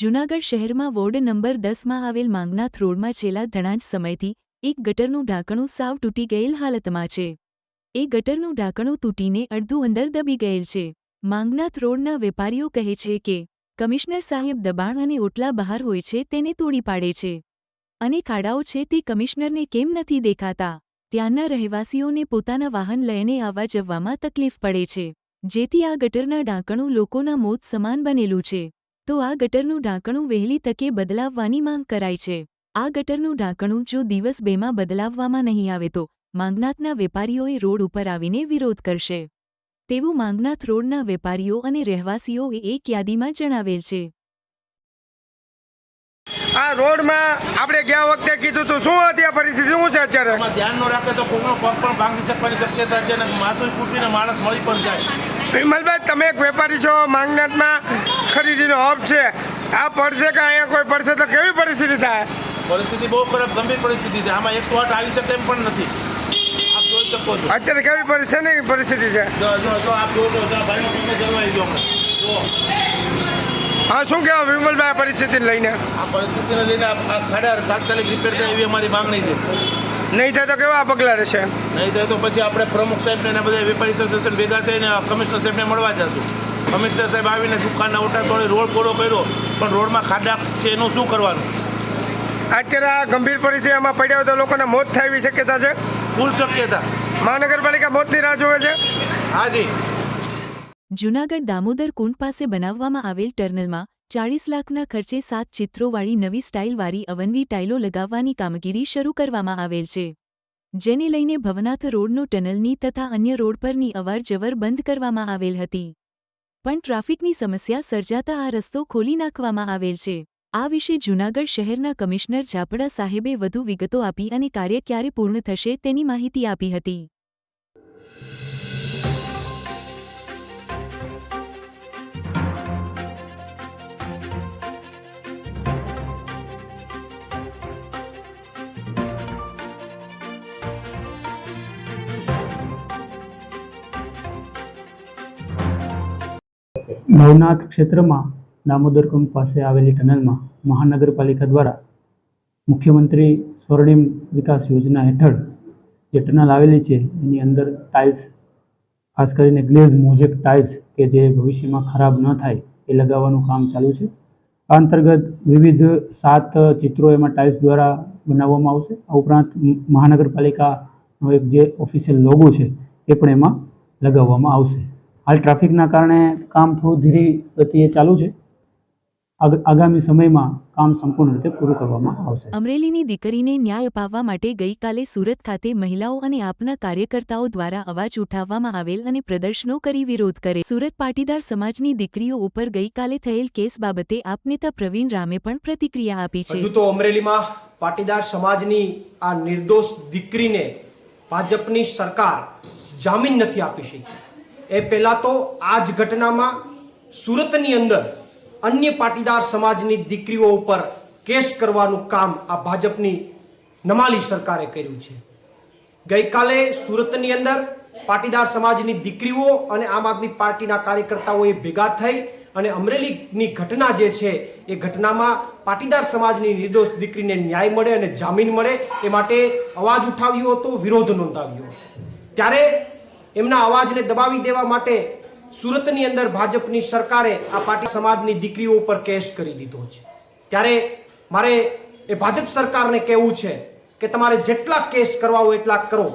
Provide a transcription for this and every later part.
જૂનાગઢ શહેરમાં ward number દસમાં આવેલ માંગનાથ રોડમાં છેલ્લા ઘણા જ સમયથી એક ગટરનું ઢાંકણું સાવ તૂટી ગયેલ હાલતમાં છે. એ ગટરનું ઢાંકણું તૂટીને અડધું અંદર દબી ગયેલ છે. માંગનાથ રોડના વેપારીઓ કહે છે કે, કમિશનર સાહેબ દબાણ અને ઓટલા બહાર હોય છે તેને તોડી પાડે છે. અને ખાડાઓ છે તે કમિશનરને કેમ નથી દેખાતા? ત્યાંના રહેવાસીઓને પોતાના વાહન લઈને આવવા જવામાં તકલીફ પડે છે. જેથી આ ગટરના ઢાંકણું લોકોના મોત સમાન બનેલું છે. તો આ ગટરનું ઢાંકણું વહેલી તકે બદલાવવાની માંગ કરાય છે. આ ગટરનું ઢાંકણું જો દિવસ બેમાં બદલાવવામાં નહીં આવે તો માંગનાથના વેપારીઓએ રોડ ઉપર આવીને વિરોધ કરશે. તેવું માંગનાથ રોડના વેપારીઓ અને રહેવાસીઓએ એક યાદીમાં જણાવેલ છે. આ રોડમાં આપણે ગયા વખતે કીધું હતું શું હતી આ પરિસ્થિતિ? શું છે અત્યારે? ધ્યાન ન રાખે તો કોઈનો પગ પણ ભાંગી શકવાની શક્યતા છે અને માથું ફૂટીને માણસ મળી પણ જાય. વિમલભાઈ તમે એક વેપારી છો માંગનાથમાં ખરીદીનો હબ છે. આ પડશે કે અહીંયા કોઈ પડશે તો કેવી પરિસ્થિતિ થાય? પરિસ્થિતિ બહુ ખરાબ ગંભીર પરિસ્થિતિ છે. આમાં એકસો આઠ આવી શકે એમ પણ નથી. આપ જોઈ શકો છો. અત્યારે કેવી પરિસ્થિતિ પરિસ્થિતિ છે? આપ જો હા શું કહેવા વિમલભાઈ પરિસ્થિતિને લઈને? આ પરિસ્થિતિને લઈને આ ખાડા તાત્કાલિક રિપેર થાય એવી અમારી માંગણી છે. નહીં થાય તો કેવા પગલાં રહેશે? નહીં થાય તો પછી આપણે પ્રમુખ સાહેબને અને બધા વેપારી એસોસિએશન ભેગા થઈને કમિશનર સાહેબને મળવા જશું. કમિશનર સાહેબ આવીને દુકાનના ઓટા તોડી રોડ પૂરો કર્યો પણ રોડમાં ખાડા છે એનું શું કરવાનું? અત્યારે આ ગંભીર પરિસ્થિતિમાં પડ્યા હોય તો લોકોને મોત થાય એવી શક્યતા છે? ફૂલ શક્યતા. મહાનગરપાલિકા મોતની રાહ જોવે છે? હાજી જૂનાગઢ દામોદર કુંડ પાસે બનાવવામાં આવેલ ટર્નલમાં ચાળીસ લાખના ખર્ચે સાત ચિત્રોવાળી નવી સ્ટાઇલવાળી અવનવી ટાઇલો લગાવવાની કામગીરી શરૂ કરવામાં આવેલ છે. જેને લઈને ભવનાથ રોડનો ટનલની તથા અન્ય રોડ પરની અવારજવર બંધ કરવામાં આવેલ હતી. પણ ટ્રાફિકની સમસ્યા સર્જાતા આ રસ્તો ખોલી નાખવામાં આવેલ છે. આ વિશે જૂનાગઢ શહેરના કમિશનર ઝાપડા સાહેબે વધુ વિગતો આપી અને કાર્ય ક્યારે પૂર્ણ થશે તેની માહિતી આપી હતી. નવનાથ ક્ષેત્રમાં દામોદર કુંડ પાસે આવેલી ટનલમાં મહાનગરપાલિકા દ્વારા મુખ્યમંત્રી સ્વર્ણિમ વિકાસ યોજના હેઠળ જે ટનલ આવેલી છે, એની અંદર ટાઇલ્સ, ખાસ કરીને ગ્લેઝ મોઝેક ટાઇલ્સ કે જે ભવિષ્યમાં ખરાબ ન થાય એ લગાવવાનું કામ ચાલુ છે. આ અંતર્ગત વિવિધ સાત ચિત્રો એમાં ટાઇલ્સ દ્વારા બનાવવામાં આવશે. આ ઉપરાંત મહાનગરપાલિકાનો એક જે ઓફિશિયલ લોગો છે, એ પણ એમાં લગાવવામાં આવશે. હાલ ટ્રાફિકના કારણે કામ થોડું ધીરી ગતિએ ચાલુ છે. આગામી સમયમાં કામ સંપૂર્ણ રીતે પૂરું કરવામાં આવશે. અમરેલીની દીકરીને ન્યાય અપાવવા માટે ગઈકાલે સુરત ખાતે મહિલાઓ અને આપના કાર્યકર્તાઓ દ્વારા અવાજ ઉઠાવવામાં આવેલ અને પ્રદર્શનો કરી વિરોધ કરે. સુરત પાટીદાર સમાજની દીકરીઓ ઉપર ગઈકાલે થયેલ કેસ બાબતે આપ નેતા પ્રવીણ રામે પણ પ્રતિક્રિયા આપી છે. તો અમરેલીમાં પાટીદાર સમાજની આ નિર્દોષ દીકરીને ભાજપની સરકાર જામીન નથી આપી શકી. એ પહેલા તો આ જ ઘટનામાં સુરતની અંદર અન્ય પાટીદાર સમાજની દીકરીઓ ઉપર કેસ કરવાનું કામ આ ભાજપની નમાલી સરકારે કર્યું છે. ગઈકાલે સુરતની અંદર પાટીદાર સમાજની દીકરીઓ અને આમ આદમી પાર્ટીના કાર્યકર્તાઓએ ભેગા થઈ અને અમરેલીની ઘટના જે છે એ ઘટનામાં પાટીદાર સમાજની નિર્દોષ દીકરીને ન્યાય મળે અને જામીન મળે એ માટે અવાજ ઉઠાવ્યો હતો, વિરોધ નોંધાવ્યો ત્યારે એમના અવાજને દબાવી દેવા માટે સુરતની અંદર ભાજપની સરકારે આ પાટી સમાજની દીકરીઓ ઉપર કેસ કરી દીધો છે. ત્યારે મારે એ ભાજપ સરકારને કહેવું છે કે તમારે જેટલા કેસ કરવા હોય એટલા કરો.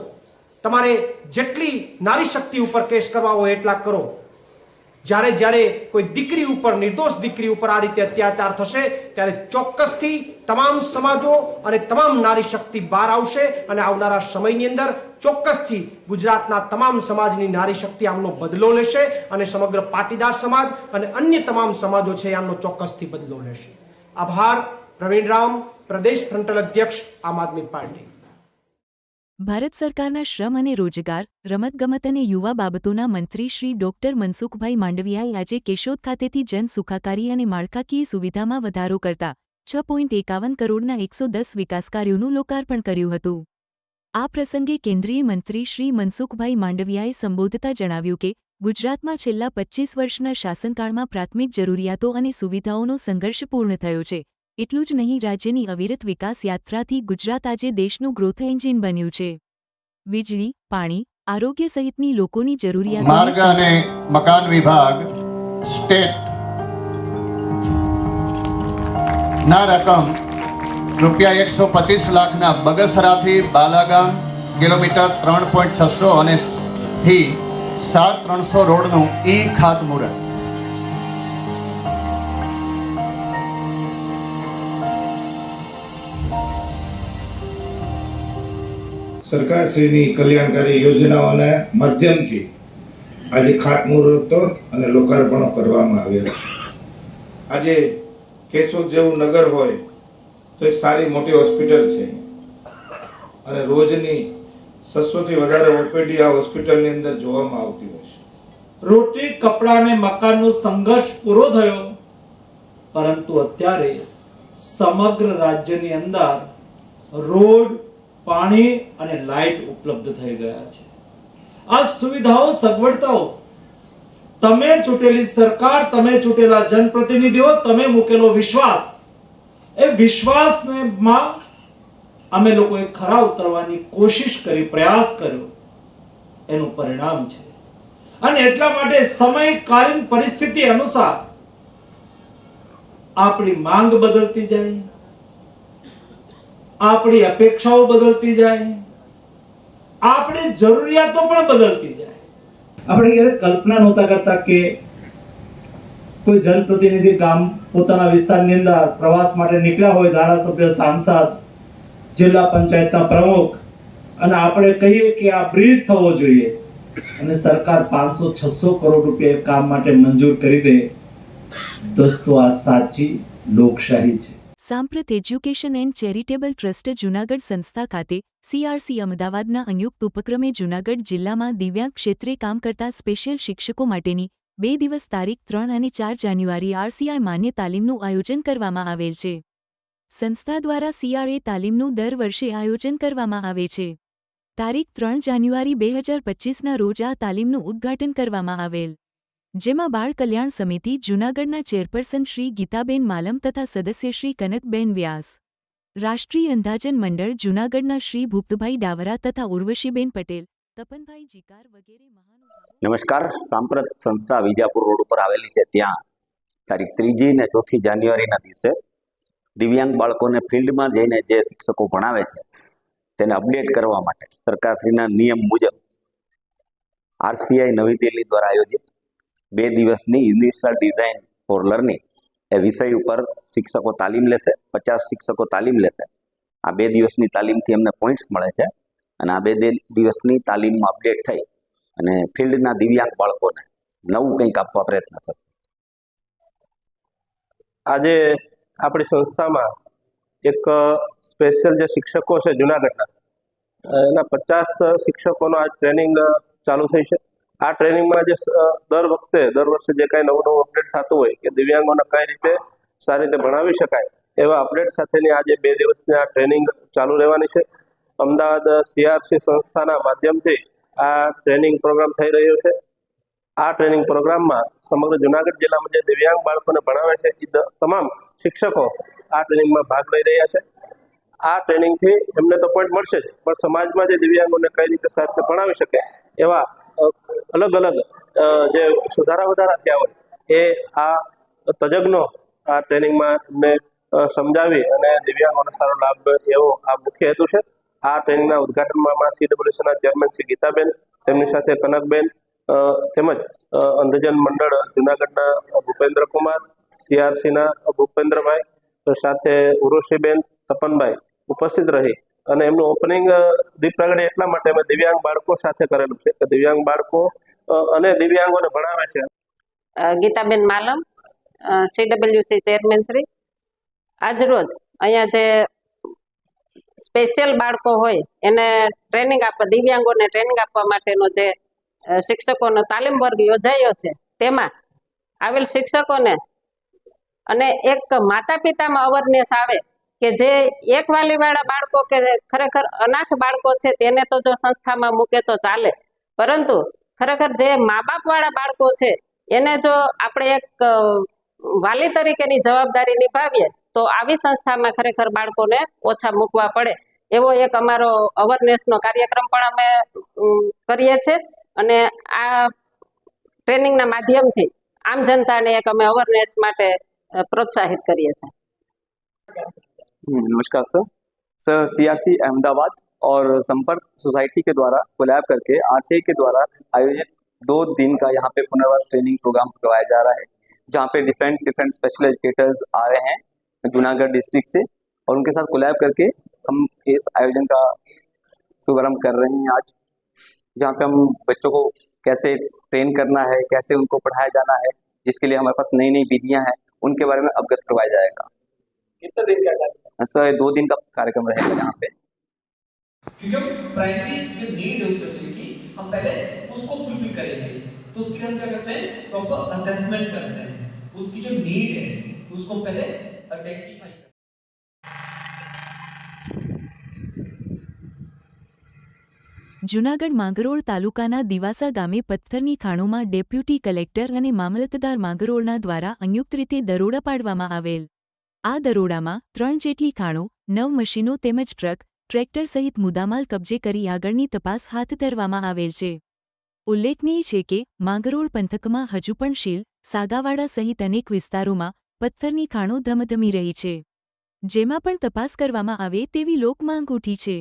તમારે જેટલી નારી શક્તિ ઉપર કેસ કરવા હોય એટલા કરો. જ્યારે જ્યારે કોઈ દીકરી ઉપર, નિર્દોષ દીકરી ઉપર આ રીતે અત્યાચાર થશે, ત્યારે ચોક્કસથી તમામ સમાજો અને તમામ નારી શક્તિ બહાર આવશે અને આવનારા સમયની અંદર ચોક્કસથી ગુજરાતના તમામ સમાજની નારી શક્તિ આમનો બદલો લેશે અને સમગ્ર પાટીદાર સમાજ અને અન્ય તમામ સમાજો છે આમનો ચોક્કસથી બદલો લેશે. આભાર પ્રવીણ રામ પ્રદેશ ફ્રન્ટલ અધ્યક્ષ, આમ આદમી પાર્ટી. ભારત સરકારના શ્રમ અને રોજગાર, રમતગમત અને યુવા બાબતોના મંત્રી શ્રી ડોક્ટર મનસુખભાઈ માંડવિયાએ આજે કેશોદ ખાતેથી જન સુખાકારી અને માળખાકીય સુવિધામાં વધારો કરતા છ પોઈન્ટ એકાવન કરોડના એકસો દસ વિકાસ કાર્યોનું લોકાર્પણ કર્યું હતું. આ પ્રસંગે કેન્દ્રીય મંત્રી શ્રી મનસુખભાઈ માંડવિયાએ સંબોધતા જણાવ્યું કે, ગુજરાતમાં છેલ્લા પચ્ચીસ વર્ષના શાસનકાળમાં પ્રાથમિક જરૂરિયાતો અને સુવિધાઓનો સંઘર્ષ પૂર્ણ થયો છે. એટલું જ નહીં રાજ્યની અવિરત વિકાસ યાત્રાથી ગુજરાત આજે દેશનું ગ્રોથ એન્જિન બન્યું છે. વીજળી પાણી આરોગ્ય સહિતની લોકોની માર્ગ જરૂરિયાતો અને મકાન વિભાગ સ્ટેટ ના રકમ રૂપિયા એકસો પચીસ લાખના બગસરાથી બાલાગામ કિલોમીટર ત્રણ પોઈન્ટ છસો અને થી સાત ત્રણસો રોડનું ઈ ખાતમુહૂર્ત. સરકારશ્રીની કલ્યાણકારી યોજનાઓના માધ્યમથી આજે ખાતમુહૂર્તો અને લોકાર્પણો કરવામાં આવ્યા છે. આજે કેશોદ જેવું નગર હોય તો એક સારી મોટી હોસ્પિટલ છે. અને રોજની છસોથી વધારે ઓપીડી આ હોસ્પિટલની અંદર જોવામાં આવતી હોય છે. રોટી, કપડાં અને મકાનનો સંઘર્ષ પૂરો થયો. પરંતુ અત્યારે સમગ્ર રાજ્યની અંદર રોડ પાણી અને લાઇટ ઉપલબ્ધ થઈ ગયા છે. આ સુવિધાઓ, સગવડતાઓ તમે ચૂંટેલી સરકાર, તમે ચૂંટેલા જનપ્રતિનિધિઓ, તમે મૂકેલો વિશ્વાસ, એ વિશ્વાસને માં અમે લોકોએ ખરા ઉતરવાની કોશિશ કરી, પ્રયાસ કર્યો. એનું પરિણામ છે. અને એટલા માટે સમયકાલીન પરિસ્થિતિ અનુસાર આપણી માંગ બદલતી જાય. આપણી અપેક્ષાઓ બદલતી જાય, આપણી જરૂરિયાતો પણ બદલતી જાય. આપણે ક્યારે કલ્પના નહોતા કરતા કે કોઈ જનપ્રતિનિધિ ગામ પોતાના વિસ્તારની અંદર પ્રવાસ માટે નીકળ્યા હોય, ધારાસભ્ય, સાંસદ, જિલ્લા પંચાયતના પ્રમુખ, અને આપણે કહીએ કે આ બ્રિજ થવો જોઈએ અને સરકાર પાંચસો, છસો કરોડ રૂપિયા કામ માટે મંજૂર કરી દે, દોસ્તો, આ સાચી લોકશાહી છે. સાંપ્રત education and charitable trust Junagadh સંસ્થા ખાતે સીઆરસી અમદાવાદના સંયુક્ત ઉપક્રમે જૂનાગઢ જિલ્લામાં દિવ્યાંગ ક્ષેત્રે કામ કરતા સ્પેશિયલ શિક્ષકો માટેની બે દિવસ તારીખ ત્રણ અને ચાર જાન્યુઆરી આરસીઆઈ માન્ય તાલીમનું આયોજન કરવામાં આવેલ છે. સંસ્થા દ્વારા સીઆરએ તાલીમનું દર વર્ષે આયોજન કરવામાં આવે છે. તારીખ ત્રણ જાન્યુઆરી બે હજાર પચીસના રોજ આ તાલીમનું ઉદ્ઘાટન કરવામાં આવેલ. જેમાં બાળ કલ્યાણ સમિતિ, જૂનાગઢના ચેરપર્સન શ્રી ગીતાબેન માલમ તથા સદસ્ય શ્રી કનકબેન વ્યાસ, રાષ્ટ્રીય અંધાજન મંડળ, જૂનાગઢના શ્રી ભૂપતભાઈ ડાવરા તથા ઉર્વશીબેન પટેલ, તપનભાઈ જીકાર વગેરે મહાન નમસ્કાર. સાંપ્રત સંસ્થા વિજાપુર રોડ ઉપર આવેલી છે. ત્યાં તારીખ ત્રીજી ને ચોથી જાન્યુઆરીના દિવસે દિવ્યાંગ બાળકોને ફિલ્ડમાં જઈને જે શિક્ષકો ભણાવે છે, તેને અપડેટ કરવા માટે સરકારશ્રીના નિયમ મુજબ આરસીઆઈ નવી દિલ્હી દ્વારા આયોજિત બે દિવસની યુનિવર્સલ ડિઝાઇન ફોર લર્નિંગ એ વિષય ઉપર શિક્ષકો તાલીમ લેશે, પચાસ શિક્ષકો તાલીમ લેશે. આ બે દિવસની તાલીમથી એમને પોઈન્ટ્સ મળે છે અને આ બે દિવસની તાલીમમાં અપડેટ થઈ અને ફિલ્ડના દિવ્યાંગ બાળકોને નવું કંઈક આપવા પ્રયત્ન થશે. આજે આપણી સંસ્થામાં એક સ્પેશિયલ જે શિક્ષકો છે જુનાગઢના એના પચાસ શિક્ષકોનો આજ ટ્રેનિંગ ચાલુ થઈ છે. આ ટ્રેનિંગમાં જે દર વખતે, દર વર્ષે જે કાંઈ નવું નવું અપડેટ થતું હોય કે દિવ્યાંગોને કઈ રીતે સારી રીતે ભણાવી શકાય, એવા અપડેટ સાથેની આજે બે દિવસની આ ટ્રેનિંગ ચાલુ રહેવાની છે. અમદાવાદ સીઆરસી સંસ્થાના માધ્યમથી આ ટ્રેનિંગ પ્રોગ્રામ થઈ રહ્યો છે. આ ટ્રેનિંગ પ્રોગ્રામમાં સમગ્ર જુનાગઢ જિલ્લામાં જે દિવ્યાંગ બાળકોને ભણાવે છે એ તમામ શિક્ષકો આ ટ્રેનિંગમાં ભાગ લઈ રહ્યા છે. આ ટ્રેનિંગથી એમને તો પોઈન્ટ મળશે જ, પણ સમાજમાં જે દિવ્યાંગોને કઈ રીતે સારી રીતે ભણાવી શકે એવા અલગ અલગ જે સુધારા વધારા થયા હોય, એ આ તજજ્ઞો આ ટ્રેનિંગમાં સમજાવી અને દિવ્યાંગોને સારો લાભ એવો આ મુખ્ય હેતુ છે. આ ટ્રેનિંગના ઉદ્ઘાટનમાં હમણાં સીડબ્લ્યુસીના ચેરમેન શ્રી ગીતાબેન, તેમની સાથે કનકબેન તેમજ અંધજન મંડળ જુનાગઢના ભૂપેન્દ્ર કુમાર સીઆરસીના ભૂપેન્દ્રભાઈ, સાથે ઉર્વશીબેન તપનભાઈ ઉપસ્થિત રહી અને એમનું ઓપનિંગ દીપ પ્રગટે એટલા માટે અમે દિવ્યાંગ બાળકો સાથે કરેલું છે. કે દિવ્યાંગ બાળકો અને દિવ્યાંગોને ભણાવે છે. Geetaben Malam CWC chairman Shri. આજરોજ અહીંયા જે સ્પેશિયલ બાળકો હોય, એને ટ્રેનિંગ આપવા, દિવ્યાંગોને ટ્રેનિંગ આપવા માટેનો જે શિક્ષકોનો તાલીમ વર્ગ યોજાયો છે, તેમાં આવેલ શિક્ષકોને અને એક માતા પિતામાં અવેરનેસ આવે કે જે એક વાલીવાળા બાળકો કે ખરેખર અનાથ બાળકો છે, તેને તો જો સંસ્થામાં મૂકે તો ચાલે. પરંતુ ખરેખર જે મા બાપ વાળા બાળકો છે, એને જો આપણે એક વાલી તરીકેની જવાબદારી નિભાવીએ, તો આવી સંસ્થામાં ખરેખર બાળકોને ઓછા મૂકવા પડે. એવો એક અમારો અવેરનેસનો કાર્યક્રમ પણ અમે કરીએ છીએ. અને આ ટ્રેનિંગના માધ્યમથી આમ જનતાને એક અમે અવેરનેસ માટે પ્રોત્સાહિત કરીએ છીએ. नमस्कार, सर। सर सीआरसी अहमदाबाद और संपर्क सोसाइटी के द्वारा, कोलैब करके आरसीआई के द्वारा आयोजित दो दिन का यहाँ पे पुनर्वास ट्रेनिंग प्रोग्राम करवाया जा रहा है, जहाँ पे डिफरेंट डिफरेंट स्पेशल एजुकेटर्स आ रहे हैं, जूनागढ़ डिस्ट्रिक्ट से, और उनके साथ कोलैब करके हम इस आयोजन का शुभारंभ कर रहे हैं आज, जहाँ पे हम बच्चों को कैसे ट्रेन करना है, कैसे उनको पढ़ाया जाना है, जिसके लिए हमारे पास नई नई विधियाँ हैं, उनके बारे में अवगत करवाया जाएगा। कितने दिन का सर दो दिन का कार्यक्रम रहेगा यहाँ पे क्योंकि हम प्राइमरी जो नीड है उस बच्चे की हम पहले उसको फुलफिल करेंगे तो उसके लिए हम क्या करते हैं प्रॉपर असेसमेंट करते हैं उसकी जो नीड है उसको हम पहले आइडेंटिफाई करते हैं જૂનાગઢ માંગરોળ તાલુકાના દિવાસા ગામે પથ્થરની ખાણોમાં ડેપ્યુટી કલેક્ટર અને મામલતદાર માંગરોળના દ્વારા સંયુક્ત રીતે દરોડા પાડવામાં આવેલ આ દરોડામાં ત્રણ જેટલી ખાણો નવ મશીનો તેમજ ટ્રક, ટ્રેક્ટર સહિત મુદ્દામાલ કબજે કરી આગળની તપાસ હાથ ધરવામાં આવેલ છે. ઉલ્લેખનીય છે કે, માંગરોળ પંથકમાં હજુ પણ શીલ, સાગાવાડા સહિત અનેક વિસ્તારોમાં પથ્થરની ખાણો ધમધમી રહી છે. જેમાં પણ તપાસ કરવામાં આવે તેવી લોકમાંગ ઉઠી છે.